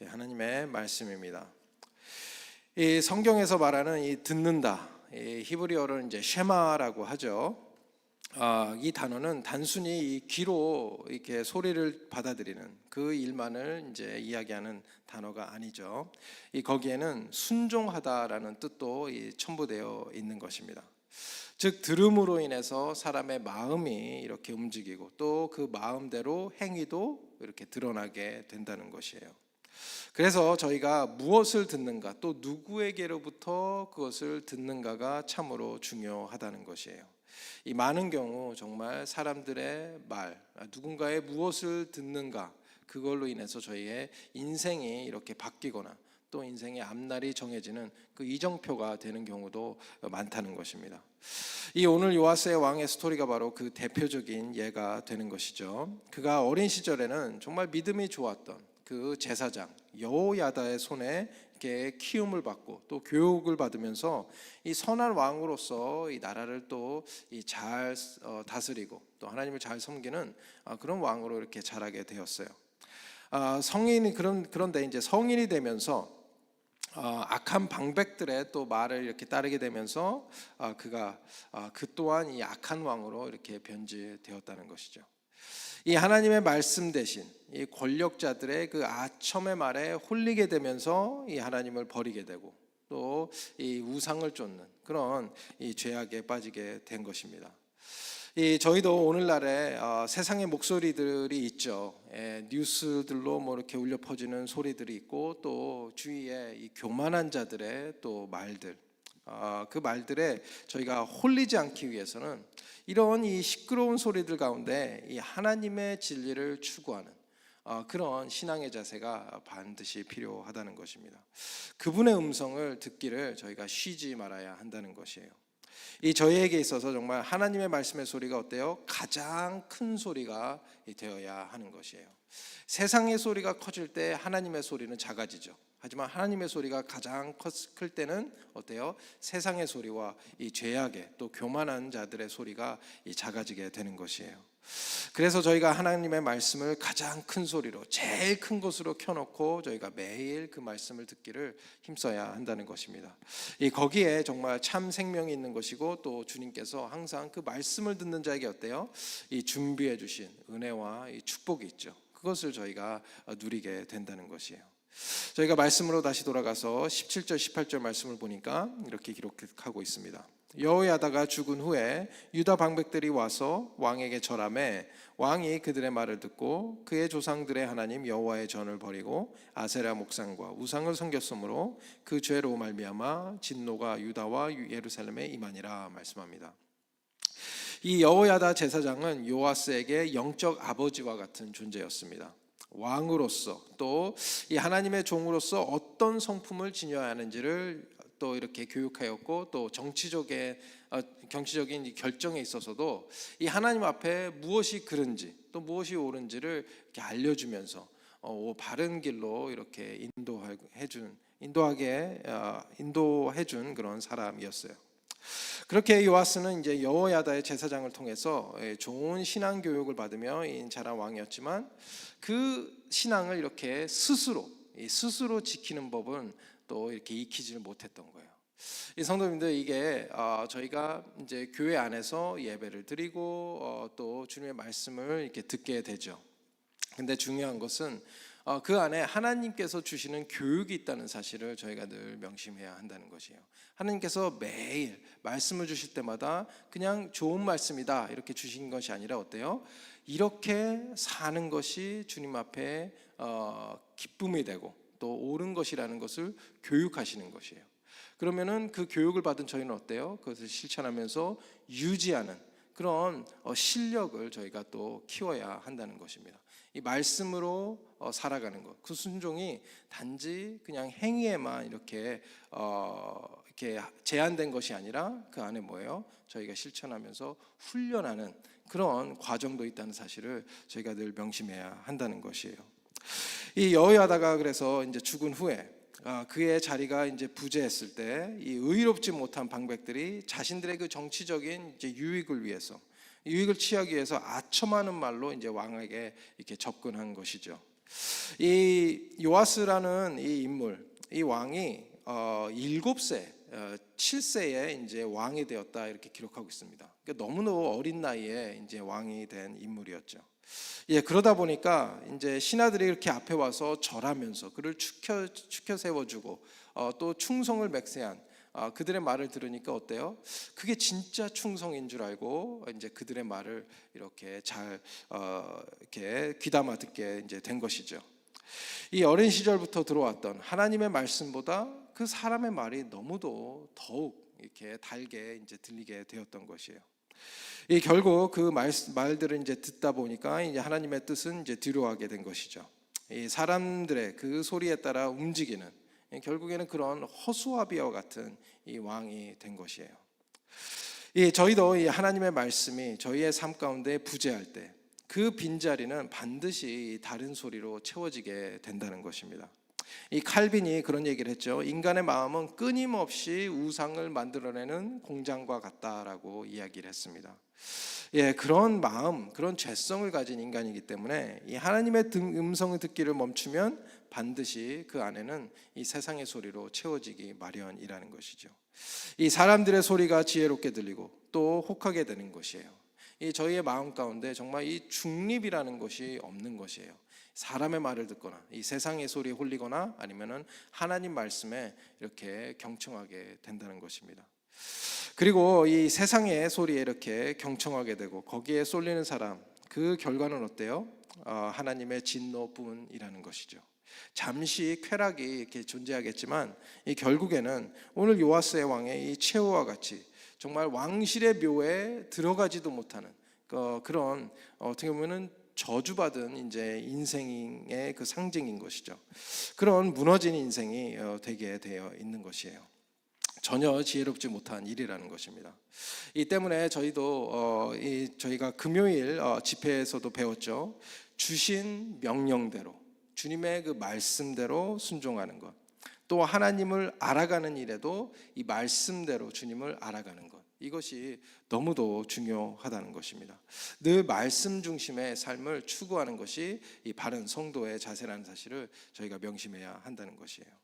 예, 하나님의 말씀입니다. 이 성경에서 말하는 이 듣는다, 이 히브리어로는 이제 쉐마라고 하죠. 아, 이 단어는 단순히 이 귀로 이렇게 소리를 받아들이는 그 일만을 이제 이야기하는 단어가 아니죠. 이 거기에는 순종하다라는 뜻도 이 첨부되어 있는 것입니다. 즉 들음으로 인해서 사람의 마음이 이렇게 움직이고 또 그 마음대로 행위도 이렇게 드러나게 된다는 것이에요. 그래서 저희가 무엇을 듣는가 또 누구에게로부터 그것을 듣는가가 참으로 중요하다는 것이에요. 이 많은 경우 정말 사람들의 말, 누군가의 무엇을 듣는가 그걸로 인해서 저희의 인생이 이렇게 바뀌거나 또 인생의 앞날이 정해지는 그 이정표가 되는 경우도 많다는 것입니다. 이 오늘 요아스의 왕의 스토리가 바로 그 대표적인 예가 되는 것이죠. 그가 어린 시절에는 정말 믿음이 좋았던 그 제사장 여호야다의 손에 이렇게 키움을 받고 또 교육을 받으면서 이 선한 왕으로서 이 나라를 또잘 어, 다스리고 또 하나님을 잘 섬기는 아, 그런 왕으로 이렇게 자라게 되었어요. 아, 성인이 그런 그런데 이제 성인이 되면서 어, 악한 방백들의 또 말을 이렇게 따르게 되면서 아, 그가 아, 그 또한 이 악한 왕으로 이렇게 변질되었다는 것이죠. 이 하나님의 말씀 대신 이 권력자들의 그 아첨의 말에 홀리게 되면서 이 하나님을 버리게 되고 또 이 우상을 쫓는 그런 이 죄악에 빠지게 된 것입니다. 이 저희도 오늘날에 어, 세상의 목소리들이 있죠. 예, 뉴스들로 뭐 이렇게 울려 퍼지는 소리들이 있고 또 주위에 이 교만한 자들의 또 말들, 어, 그 말들에 저희가 홀리지 않기 위해서는 이런 이 시끄러운 소리들 가운데 이 하나님의 진리를 추구하는 어, 그런 신앙의 자세가 반드시 필요하다는 것입니다. 그분의 음성을 듣기를 저희가 쉬지 말아야 한다는 것이에요. 이 저희에게 있어서 정말 하나님의 말씀의 소리가 어때요? 가장 큰 소리가 되어야 하는 것이에요. 세상의 소리가 커질 때 하나님의 소리는 작아지죠. 하지만 하나님의 소리가 가장 클 때는 어때요? 세상의 소리와 이 죄악의 또 교만한 자들의 소리가 작아지게 되는 것이에요. 그래서 저희가 하나님의 말씀을 가장 큰 소리로 제일 큰 곳으로 켜놓고 저희가 매일 그 말씀을 듣기를 힘써야 한다는 것입니다. 이 거기에 정말 참 생명이 있는 것이고 또 주님께서 항상 그 말씀을 듣는 자에게 어때요? 이 준비해 주신 은혜와 이 축복이 있죠. 그것을 저희가 누리게 된다는 것이에요. 저희가 말씀으로 다시 돌아가서 17절 18절 말씀을 보니까 이렇게 기록하고 있습니다. 여호야다가 죽은 후에 유다 방백들이 와서 왕에게 절함에 왕이 그들의 말을 듣고 그의 조상들의 하나님 여호와의 전을 버리고 아세라 목상과 우상을 섬겼으므로 그 죄로 말미암아 진노가 유다와 예루살렘에 임하니라 말씀합니다. 이 여호야다 제사장은 요아스에게 영적 아버지와 같은 존재였습니다. 왕으로서 또 이 하나님의 종으로서 어떤 성품을 지녀야 하는지를 또 이렇게 교육하였고 또 정치적인 어, 경치적인 결정에 있어서도 이 하나님 앞에 무엇이 그른지 또 무엇이 옳은지를 이렇게 알려주면서 어, 바른 길로 이렇게 인도해 준 인도하게 어, 인도해 준 그런 사람이었어요. 그렇게 요아스는 이제 여호야다의 제사장을 통해서 예, 좋은 신앙 교육을 받으며 자란 왕이었지만 그 신앙을 이렇게 스스로 스스로 지키는 법은 또 이렇게 익히지를 못했던 거예요. 이 성도님들 이게 어, 저희가 이제 교회 안에서 예배를 드리고 어, 또 주님의 말씀을 이렇게 듣게 되죠. 근데 중요한 것은 어, 그 안에 하나님께서 주시는 교육이 있다는 사실을 저희가 늘 명심해야 한다는 것이에요. 하나님께서 매일 말씀을 주실 때마다 그냥 좋은 말씀이다 이렇게 주신 것이 아니라 어때요? 이렇게 사는 것이 주님 앞에 기쁨이 되고 또 옳은 것이라는 것을 교육하시는 것이에요. 그러면은 그 교육을 받은 저희는 어때요? 그것을 실천하면서 유지하는 그런 어, 실력을 저희가 또 키워야 한다는 것입니다. 이 말씀으로 어, 살아가는 것, 그 순종이 단지 그냥 행위에만 이렇게 어, 이렇게 제한된 것이 아니라 그 안에 뭐예요? 저희가 실천하면서 훈련하는 그런 과정도 있다는 사실을 저희가 늘 명심해야 한다는 것이에요. 이 여호야다가 그래서 이제 죽은 후에 아, 그의 자리가 이제 부재했을 때 이 의롭지 못한 방백들이 자신들의 그 정치적인 이제 유익을 위해서 유익을 취하기 위해서 아첨하는 말로 이제 왕에게 이렇게 접근한 것이죠. 이 요아스라는 이 인물, 이 왕이 어, 7세, 어, 7세에 이제 왕이 되었다 이렇게 기록하고 있습니다. 그러니까 너무너무 어린 나이에 이제 왕이 된 인물이었죠. 예, 그러다 보니까 이제 신하들이 이렇게 앞에 와서 절하면서 그를 축혀 축혀 세워 주고 어, 또 충성을 맹세한 아, 그들의 말을 들으니까 어때요? 그게 진짜 충성인 줄 알고 이제 그들의 말을 이렇게 잘 어, 이렇게 귀담아 듣게 이제 된 것이죠. 이 어린 시절부터 들어왔던 하나님의 말씀보다 그 사람의 말이 너무도 더욱 이렇게 달게 이제 들리게 되었던 것이에요. 이 결국 그 말, 말들을 이제 듣다 보니까 이제 하나님의 뜻은 이제 뒤로 하게 된 것이죠. 이 사람들의 그 소리에 따라 움직이는 이 결국에는 그런 허수아비와 같은 이 왕이 된 것이에요. 이 저희도 이 하나님의 말씀이 저희의 삶 가운데 부재할 때 그 빈자리는 반드시 다른 소리로 채워지게 된다는 것입니다. 이 칼빈이 그런 얘기를 했죠. 인간의 마음은 끊임없이 우상을 만들어내는 공장과 같다라고 이야기를 했습니다. 예, 그런 마음, 그런 죄성을 가진 인간이기 때문에 이 하나님의 음성을 듣기를 멈추면 반드시 그 안에는 이 세상의 소리로 채워지기 마련이라는 것이죠. 이 사람들의 소리가 지혜롭게 들리고 또 혹하게 되는 것이에요. 이 저희의 마음 가운데 정말 이 중립이라는 것이 없는 것이에요. 사람의 말을 듣거나 이 세상의 소리에 홀리거나 아니면은 하나님 말씀에 이렇게 경청하게 된다는 것입니다. 그리고 이 세상의 소리에 이렇게 경청하게 되고 거기에 쏠리는 사람 그 결과는 어때요? 어, 하나님의 진노뿐이라는 것이죠. 잠시 쾌락이 이렇게 존재하겠지만 이 결국에는 오늘 요아스의 왕의 이 최후와 같이 정말 왕실의 묘에 들어가지도 못하는 그 그런 어떻게 보면은 저주받은 이제 인생의 그 상징인 것이죠. 그런 무너진 인생이 어, 되게 되어 있는 것이에요. 전혀 지혜롭지 못한 일이라는 것입니다. 이 때문에 저희도 어, 이 저희가 금요일 어, 집회에서도 배웠죠. 주신 명령대로 주님의 그 말씀대로 순종하는 것. 또 하나님을 알아가는 일에도 이 말씀대로 주님을 알아가는 것. 이것이 너무도 중요하다는 것입니다. 늘 말씀 중심의 삶을 추구하는 것이 이 바른 성도의 자세라는 사실을 저희가 명심해야 한다는 것이에요.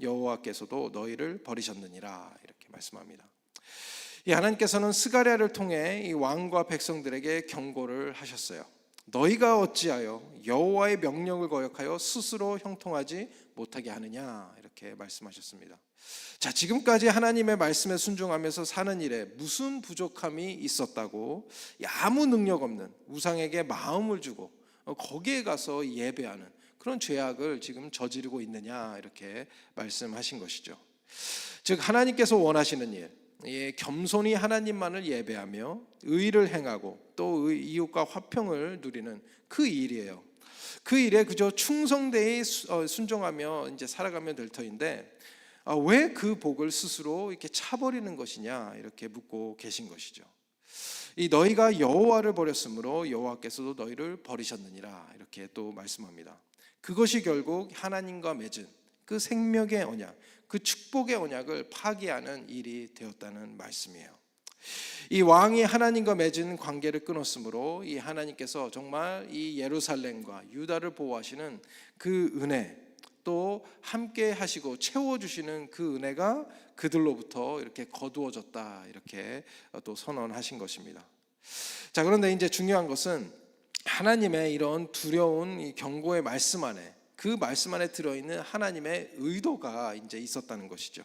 여호와께서도 너희를 버리셨느니라 이렇게 말씀합니다. 이 하나님께서는 스가랴를 통해 이 왕과 백성들에게 경고를 하셨어요. 너희가 어찌하여 여호와의 명령을 거역하여 스스로 형통하지 못하게 하느냐 이렇게 말씀하셨습니다. 자, 지금까지 하나님의 말씀에 순종하면서 사는 일에 무슨 부족함이 있었다고 아무 능력 없는 우상에게 마음을 주고 거기에 가서 예배하는 그런 죄악을 지금 저지르고 있느냐 이렇게 말씀하신 것이죠. 즉 하나님께서 원하시는 일, 예, 겸손히 하나님만을 예배하며 의를 행하고 또 이웃과 화평을 누리는 그 일이에요. 그 일에 그저 충성되이 어, 순종하며 이제 살아가면 될 터인데 아, 왜 그 복을 스스로 이렇게 차버리는 것이냐 이렇게 묻고 계신 것이죠. 이 너희가 여호와를 버렸으므로 여호와께서도 너희를 버리셨느니라 이렇게 또 말씀합니다. 그것이 결국 하나님과 맺은 그 생명의 언약, 그 축복의 언약을 파기하는 일이 되었다는 말씀이에요. 이 왕이 하나님과 맺은 관계를 끊었으므로 이 하나님께서 정말 이 예루살렘과 유다를 보호하시는 그 은혜 또 함께 하시고 채워 주시는 그 은혜가 그들로부터 이렇게 거두어졌다 이렇게 또 선언하신 것입니다. 자, 그런데 이제 중요한 것은 하나님의 이런 두려운 경고의 말씀 안에 그 말씀 안에 들어 있는 하나님의 의도가 이제 있었다는 것이죠.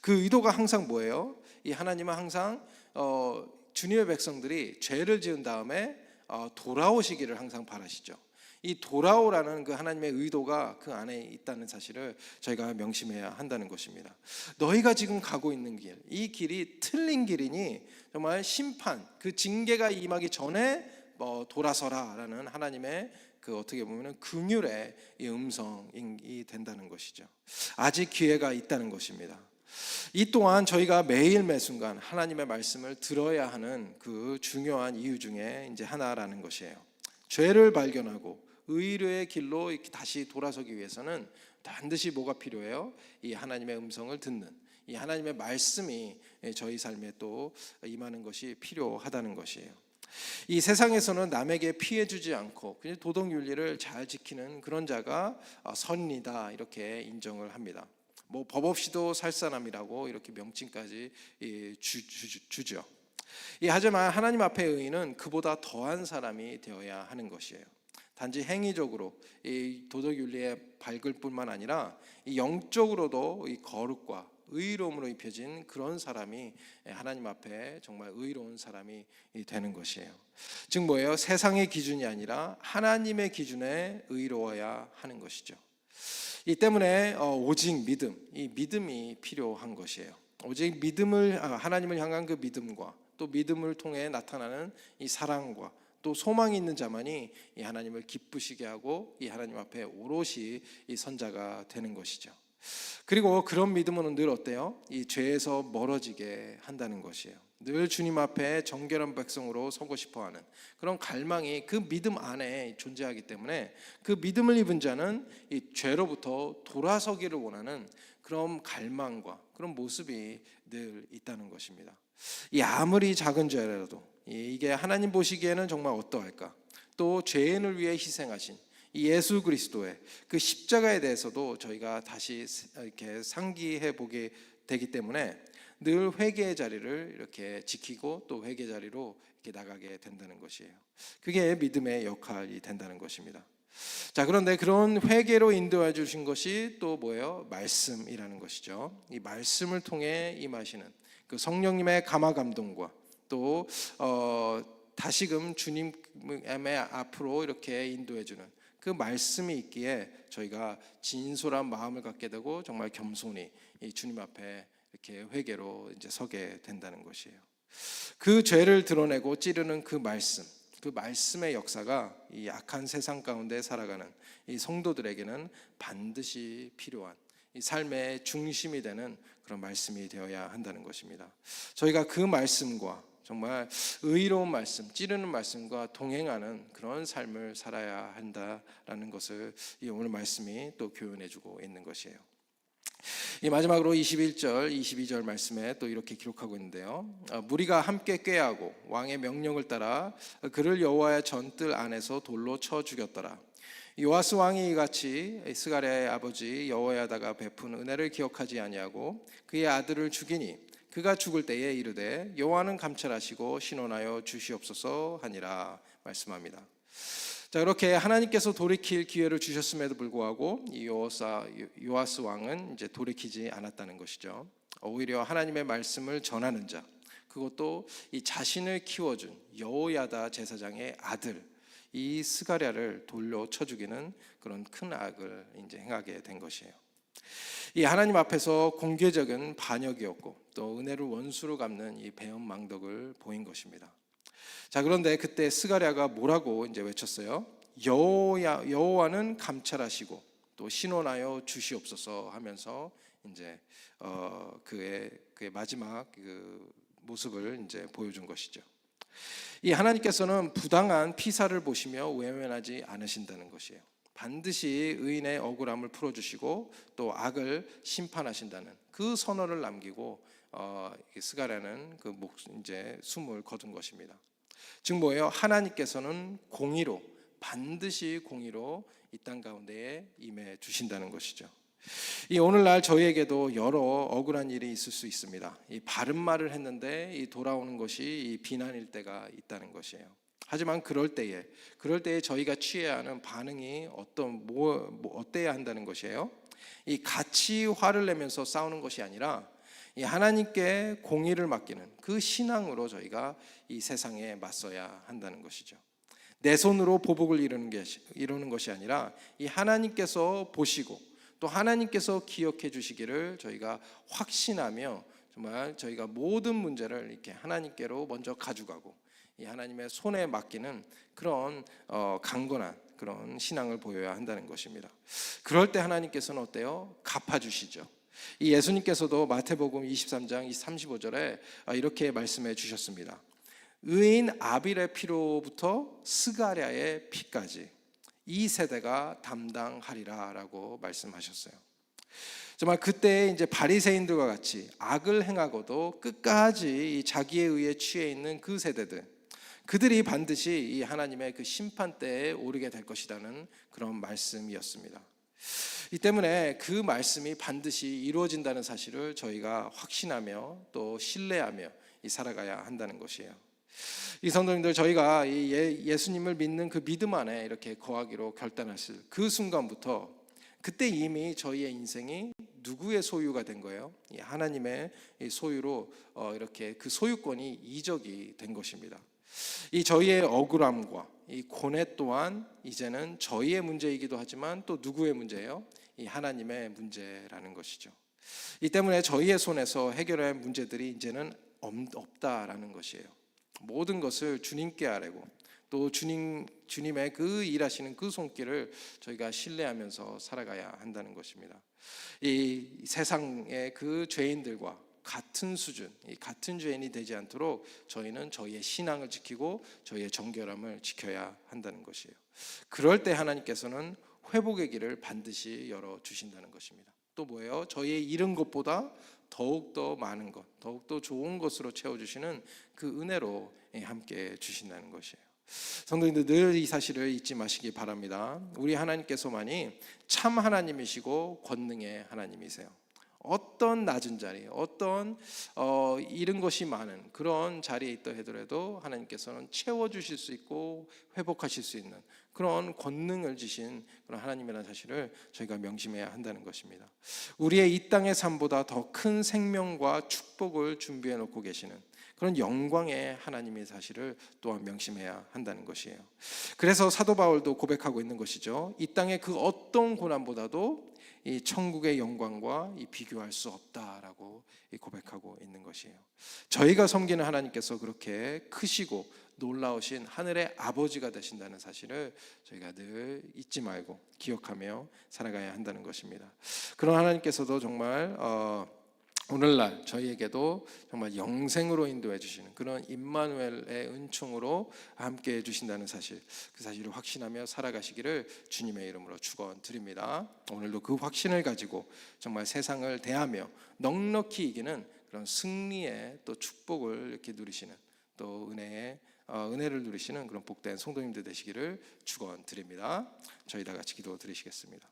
그 의도가 항상 뭐예요? 이 하나님은 항상 어, 주님의 백성들이 죄를 지은 다음에 어, 돌아오시기를 항상 바라시죠. 이 돌아오라는 그 하나님의 의도가 그 안에 있다는 사실을 저희가 명심해야 한다는 것입니다. 너희가 지금 가고 있는 길, 이 길이 틀린 길이니 정말 심판, 그 징계가 임하기 전에 뭐 돌아서라라는 하나님의 그 어떻게 보면은 긍휼의 이 음성이 된다는 것이죠. 아직 기회가 있다는 것입니다. 이 또한 저희가 매일 매 순간 하나님의 말씀을 들어야 하는 그 중요한 이유 중에 이제 하나라는 것이에요. 죄를 발견하고 의료의 길로 다시 돌아서기 위해서는 반드시 뭐가 필요해요? 이 하나님의 음성을 듣는 이 하나님의 말씀이 저희 삶에 또 임하는 것이 필요하다는 것이에요. 이 세상에서는 남에게 피해 주지 않고 그냥 도덕 윤리를 잘 지키는 그런 자가 어, 선이다 이렇게 인정을 합니다. 뭐 법 없이도 살 사람이라고 이렇게 명칭까지 이 주, 주, 주죠. 이 하지만 하나님 앞에 의인은 그보다 더한 사람이 되어야 하는 것이에요. 단지 행위적으로 이 도덕 윤리에 밝을 뿐만 아니라 이 영적으로도 이 거룩과 의로움으로 입혀진 그런 사람이 하나님 앞에 정말 의로운 사람이 되는 것이에요. 즉 뭐예요? 세상의 기준이 아니라 하나님의 기준에 의로워야 하는 것이죠. 이 때문에 어, 오직 믿음, 이 믿음이 필요한 것이에요. 오직 믿음을 아, 하나님을 향한 그 믿음과 또 믿음을 통해 나타나는 이 사랑과 또 소망이 있는 자만이 이 하나님을 기쁘시게 하고 이 하나님 앞에 오롯이 이 선자가 되는 것이죠. 그리고 그런 믿음은 늘 어때요? 이 죄에서 멀어지게 한다는 것이에요. 늘 주님 앞에 정결한 백성으로 서고 싶어 하는 그런 갈망이 그 믿음 안에 존재하기 때문에 그 믿음을 입은 자는 이 죄로부터 돌아서기를 원하는 그런 갈망과 그런 모습이 늘 있다는 것입니다. 이 아무리 작은 죄라도 이게 하나님 보시기에는 정말 어떠할까? 또 죄인을 위해 희생하신 예수 그리스도의 그 십자가에 대해서도 저희가 다시 이렇게 상기해 보게 되기 때문에 늘 회개의 자리를 이렇게 지키고 또 회개 자리로 이렇게 나가게 된다는 것이에요. 그게 믿음의 역할이 된다는 것입니다. 자, 그런데 그런 회개로 인도해 주신 것이 또 뭐예요? 말씀이라는 것이죠. 이 말씀을 통해 임하시는 그 성령님의 감화 감동과 또 어, 다시금 주님의 앞으로 이렇게 인도해 주는 그 말씀이 있기에 저희가 진솔한 마음을 갖게 되고 정말 겸손히 이 주님 앞에 이렇게 회개로 이제 서게 된다는 것이에요. 그 죄를 드러내고 찌르는 그 말씀, 그 말씀의 역사가 이 악한 세상 가운데 살아가는 이 성도들에게는 반드시 필요한 이 삶의 중심이 되는 그런 말씀이 되어야 한다는 것입니다. 저희가 그 말씀과 정말 의로운 말씀, 찌르는 말씀과 동행하는 그런 삶을 살아야 한다라는 것을 이 오늘 말씀이 또 교훈해 주고 있는 것이에요. 이 마지막으로 21절, 22절 말씀에 또 이렇게 기록하고 있는데요. 어, 무리가 함께 꾀하고 왕의 명령을 따라 그를 여호와의 전뜰 안에서 돌로 쳐 죽였더라. 요아스 왕이 이같이 스가랴의 아버지 여호야다가 베푼 은혜를 기억하지 아니하고 그의 아들을 죽이니 그가 죽을 때에 이르되 여호와는 감찰하시고 신원하여 주시옵소서 하니라 말씀합니다. 자 그렇게 하나님께서 돌이킬 기회를 주셨음에도 불구하고 이 요사 요아스 왕은 이제 돌이키지 않았다는 것이죠. 오히려 하나님의 말씀을 전하는 자, 그것도 이 자신을 키워준 여호야다 제사장의 아들 이 스가랴를 돌려 쳐 죽이는 그런 큰 악을 이제 행하게 된 것이에요. 이 하나님 앞에서 공개적인 반역이었고 또 은혜를 원수로 갚는 이 배은망덕을 보인 것입니다. 자 그런데 그때 스가랴가 뭐라고 이제 외쳤어요? 여호야 여호와는 감찰하시고 또 신원하여 주시옵소서 하면서 이제 어 그의 그의 마지막 그 모습을 이제 보여준 것이죠. 이 하나님께서는 부당한 피사를 보시며 외면하지 않으신다는 것이에요. 반드시 의인의 억울함을 풀어주시고 또 악을 심판하신다는 그 선언을 남기고 어, 스가랴는 그 목, 이제 숨을 거둔 것입니다. 즉 뭐예요? 하나님께서는 공의로 반드시 공의로 이 땅 가운데에 임해 주신다는 것이죠. 이 오늘날 저희에게도 여러 억울한 일이 있을 수 있습니다. 이 바른 말을 했는데 이 돌아오는 것이 이 비난일 때가 있다는 것이에요. 하지만 그럴 때에 그럴 때에 저희가 취해야 하는 반응이 어떤 뭐, 뭐 어때야 한다는 것이에요. 이 같이 화를 내면서 싸우는 것이 아니라 이 하나님께 공의를 맡기는 그 신앙으로 저희가 이 세상에 맞서야 한다는 것이죠. 내 손으로 보복을 이루는 게 이루는 것이 아니라 이 하나님께서 보시고 또 하나님께서 기억해 주시기를 저희가 확신하며 정말 저희가 모든 문제를 이렇게 하나님께로 먼저 가져가고 이 하나님의 손에 맡기는 그런 어, 강건한 그런 신앙을 보여야 한다는 것입니다. 그럴 때 하나님께서는 어때요? 갚아주시죠. 이 예수님께서도 마태복음 23장 35절에 이렇게 말씀해 주셨습니다. 의인 아빌의 피로부터 스가랴의 피까지 이 세대가 담당하리라라고 말씀하셨어요. 정말 그때 이제 바리새인들과 같이 악을 행하고도 끝까지 이 자기의 의에 취해 있는 그 세대들 그들이 반드시 이 하나님의 그 심판대에 오르게 될 것이라는 그런 말씀이었습니다. 이 때문에 그 말씀이 반드시 이루어진다는 사실을 저희가 확신하며 또 신뢰하며 이 살아가야 한다는 것이에요. 이 성도님들 저희가 이 예- 예수님을 믿는 그 믿음 안에 이렇게 거하기로 결단했을 그 순간부터 그때 이미 저희의 인생이 누구의 소유가 된 거예요? 이 하나님의 이 소유로 어, 이렇게 그 소유권이 이적이 된 것입니다. 이 저희의 억울함과 이 고뇌 또한 이제는 저희의 문제이기도 하지만 또 누구의 문제예요? 이 하나님의 문제라는 것이죠. 이 때문에 저희의 손에서 해결할 문제들이 이제는 없- 없다라는 것이에요. 모든 것을 주님께 아뢰고 또 주님 주님의 그 일하시는 그 손길을 저희가 신뢰하면서 살아가야 한다는 것입니다. 이 세상의 그 죄인들과 같은 수준, 이 같은 죄인이 되지 않도록 저희는 저희의 신앙을 지키고 저희의 정결함을 지켜야 한다는 것이에요. 그럴 때 하나님께서는 회복의 길을 반드시 열어 주신다는 것입니다. 또 뭐예요? 저희의 잃은 것보다 더욱 더 많은 것, 더욱 더 좋은 것으로 채워 주시는 그 은혜로 함께 주신다는 것이에요. 성도님들 늘 이 사실을 잊지 마시기 바랍니다. 우리 하나님께서만이 참 하나님이시고 권능의 하나님이세요. 어떤 낮은 자리, 어떤 어, 잃은 것이 많은 그런 자리에 있다 하더라도 하나님께서는 채워 주실 수 있고 회복하실 수 있는 그런 권능을 주신 그런 하나님이라는 사실을 저희가 명심해야 한다는 것입니다. 우리의 이 땅의 삶보다 더 큰 생명과 축복을 준비해 놓고 계시는 그런 영광의 하나님의 사실을 또한 명심해야 한다는 것이에요. 그래서 사도 바울도 고백하고 있는 것이죠. 이 땅의 그 어떤 고난보다도 이 천국의 영광과 이 비교할 수 없다라고 이 고백하고 있는 것이에요. 저희가 섬기는 하나님께서 그렇게 크시고 놀라우신 하늘의 아버지가 되신다는 사실을 저희가 늘 잊지 말고 기억하며 살아가야 한다는 것입니다. 그런 하나님께서도 정말 어, 오늘날 저희에게도 정말 영생으로 인도해 주시는 그런 임마누엘의 은총으로 함께 해 주신다는 사실 그 사실을 확신하며 살아가시기를 주님의 이름으로 축원드립니다. 오늘도 그 확신을 가지고 정말 세상을 대하며 넉넉히 이기는 그런 승리의 또 축복을 이렇게 누리시는 또 은혜의 어, 은혜를 누리시는 그런 복된 성도님들 되시기를 축원드립니다. 저희 다 같이 기도 드리시겠습니다.